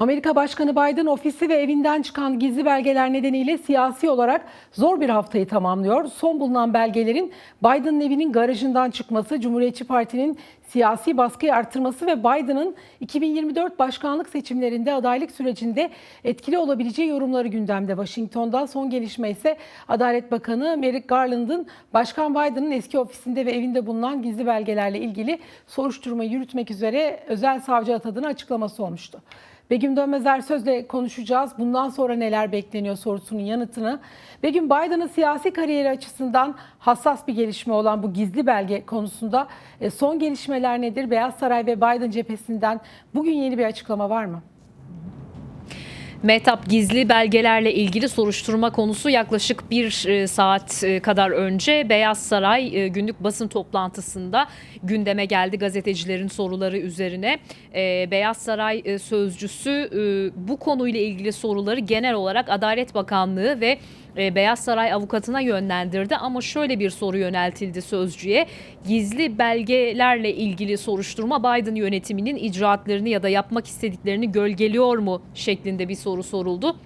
Amerika Başkanı Biden ofisi ve evinden çıkan gizli belgeler nedeniyle siyasi olarak zor bir haftayı tamamlıyor. Son bulunan belgelerin Biden'ın evinin garajından çıkması, Cumhuriyetçi Parti'nin siyasi baskıyı artırması ve Biden'ın 2024 başkanlık seçimlerinde adaylık sürecinde etkili olabileceği yorumları gündemde. Washington'da son gelişme ise Adalet Bakanı Merrick Garland'ın Başkan Biden'ın eski ofisinde ve evinde bulunan gizli belgelerle ilgili soruşturma yürütmek üzere özel savcı atadığını açıklaması olmuştu. Begüm Dönmezer sözle konuşacağız. Bundan sonra neler bekleniyor sorusunun yanıtını. Begüm Biden'ın siyasi kariyeri açısından hassas bir gelişme olan bu gizli belge konusunda e, son gelişmeler nedir? Beyaz Saray ve Biden cephesinden bugün yeni bir açıklama var mı? Mehtap gizli belgelerle ilgili soruşturma konusu yaklaşık bir e, saat e, kadar önce Beyaz Saray e, günlük basın toplantısında gündeme geldi gazetecilerin soruları üzerine. Beyaz Saray sözcüsü bu konuyla ilgili soruları genel olarak Adalet Bakanlığı ve Beyaz Saray avukatına yönlendirdi ama şöyle bir soru yöneltildi sözcüye. Gizli belgelerle ilgili soruşturma Biden yönetiminin icraatlarını ya da yapmak istediklerini gölgeliyor mu şeklinde bir soru soruldu.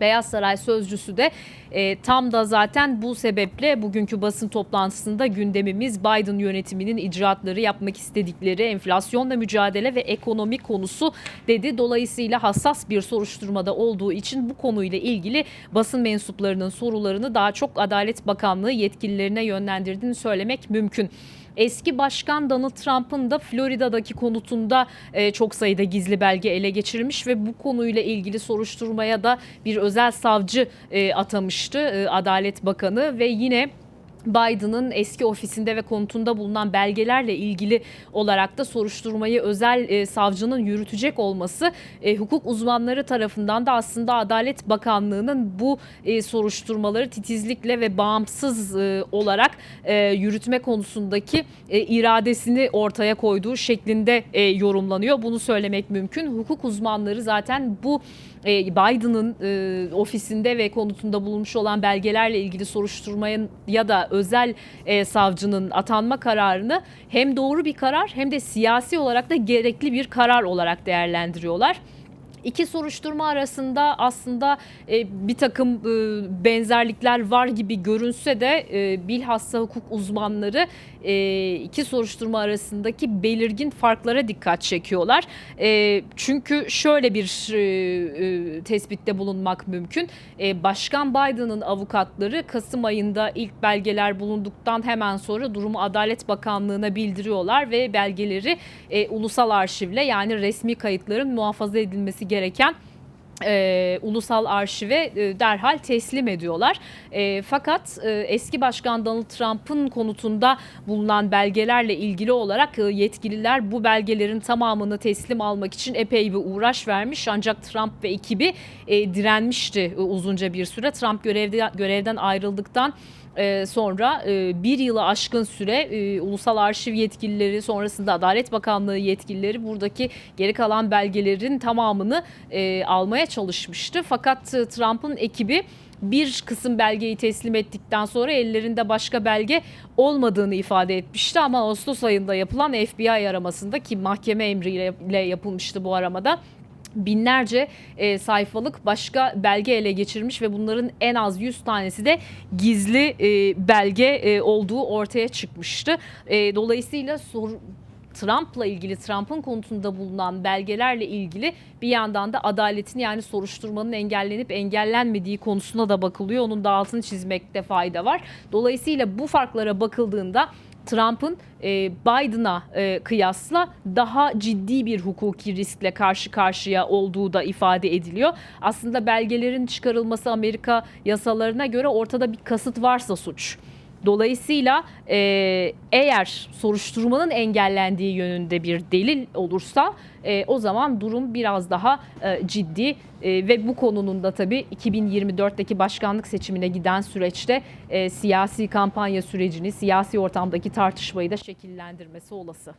Beyaz Saray sözcüsü de e, tam da zaten bu sebeple bugünkü basın toplantısında gündemimiz Biden yönetiminin icraatları yapmak istedikleri enflasyonla mücadele ve ekonomi konusu dedi. Dolayısıyla hassas bir soruşturmada olduğu için bu konuyla ilgili basın mensuplarının sorularını daha çok Adalet Bakanlığı yetkililerine yönlendirdiğini söylemek mümkün. Eski Başkan Donald Trump'ın da Florida'daki konutunda e, çok sayıda gizli belge ele geçirilmiş ve bu konuyla ilgili soruşturmaya da bir özel savcı e, atamıştı e, Adalet Bakanı ve yine Biden'ın eski ofisinde ve konutunda bulunan belgelerle ilgili olarak da soruşturmayı özel e, savcının yürütecek olması e, hukuk uzmanları tarafından da aslında Adalet Bakanlığı'nın bu e, soruşturmaları titizlikle ve bağımsız e, olarak e, yürütme konusundaki e, iradesini ortaya koyduğu şeklinde e, yorumlanıyor. Bunu söylemek mümkün. Hukuk uzmanları zaten bu e, Biden'ın e, ofisinde ve konutunda bulunmuş olan belgelerle ilgili soruşturmaya ya özel e, savcının atanma kararını hem doğru bir karar hem de siyasi olarak da gerekli bir karar olarak değerlendiriyorlar. İki soruşturma arasında aslında e, bir takım e, benzerlikler var gibi görünse de e, bilhassa hukuk uzmanları iki soruşturma arasındaki belirgin farklara dikkat çekiyorlar. Çünkü şöyle bir tespitte bulunmak mümkün. Başkan Biden'ın avukatları Kasım ayında ilk belgeler bulunduktan hemen sonra durumu Adalet Bakanlığı'na bildiriyorlar ve belgeleri ulusal arşivle yani resmi kayıtların muhafaza edilmesi gereken e, ulusal arşive e, derhal teslim ediyorlar. E, fakat e, eski başkan Donald Trump'ın konutunda bulunan belgelerle ilgili olarak e, yetkililer bu belgelerin tamamını teslim almak için epey bir uğraş vermiş. Ancak Trump ve ekibi e, direnmişti e, uzunca bir süre. Trump görevde, görevden ayrıldıktan e, sonra e, bir yılı aşkın süre e, ulusal arşiv yetkilileri sonrasında Adalet Bakanlığı yetkilileri buradaki geri kalan belgelerin tamamını almaya çalışmıştı. Fakat Trump'ın ekibi bir kısım belgeyi teslim ettikten sonra ellerinde başka belge olmadığını ifade etmişti ama Ağustos ayında yapılan FBI aramasında ki mahkeme emriyle yapılmıştı bu aramada binlerce e, sayfalık başka belge ele geçirmiş ve bunların en az 100 tanesi de gizli e, belge e, olduğu ortaya çıkmıştı. E, dolayısıyla sor, Trump'la ilgili, Trump'ın konutunda bulunan belgelerle ilgili bir yandan da adaletin yani soruşturmanın engellenip engellenmediği konusuna da bakılıyor. Onun da altını çizmekte fayda var. Dolayısıyla bu farklara bakıldığında Trump'ın e, Biden'a e, kıyasla daha ciddi bir hukuki riskle karşı karşıya olduğu da ifade ediliyor. Aslında belgelerin çıkarılması Amerika yasalarına göre ortada bir kasıt varsa suç. Dolayısıyla e, eğer soruşturmanın engellendiği yönünde bir delil olursa e, o zaman durum biraz daha e, ciddi e, ve bu konunun da tabii 2024'teki başkanlık seçimine giden süreçte e, siyasi kampanya sürecini, siyasi ortamdaki tartışmayı da şekillendirmesi olası.